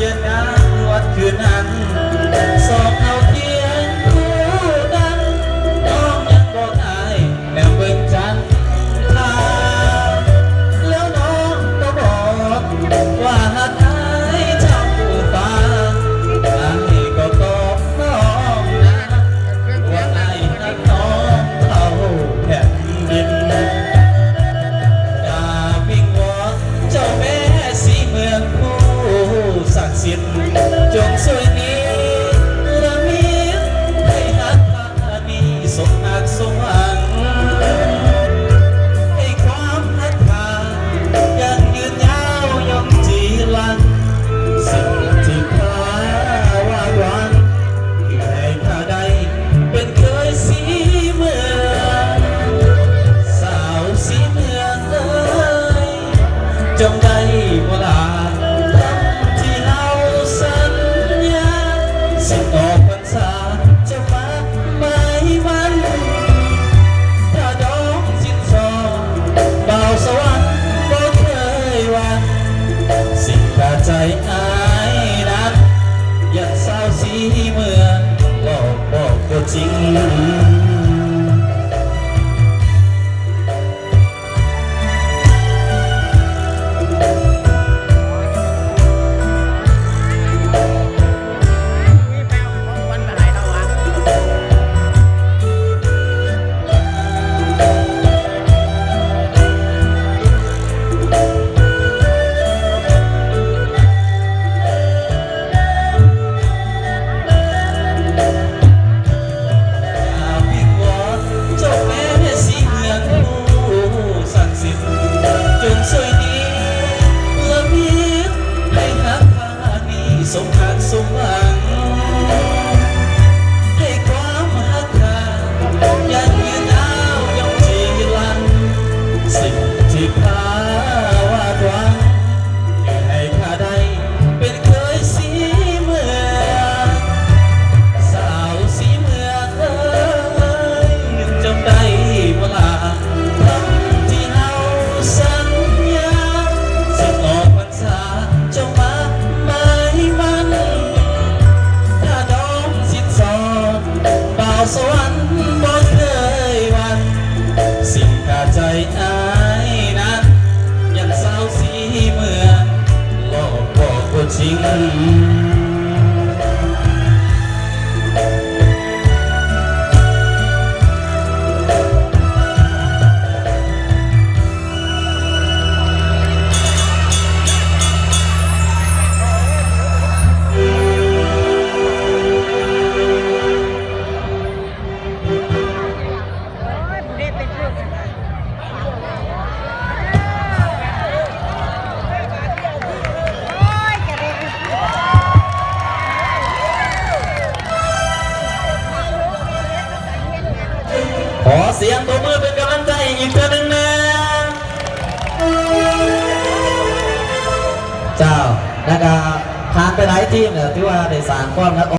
สียงานนวดคืนนั้น สิ่งกระใจอายนั้นยังเศร้าสีเมืองบอกบอกก็จริง สมทานสมมา 情。 เสียงตัวมือเป็นกำลังใจอีกเรั้งหนึ่งนะเจ้านะครับผ่านไปหลายทีมเนี่ยที่ว่าได้สร้างความก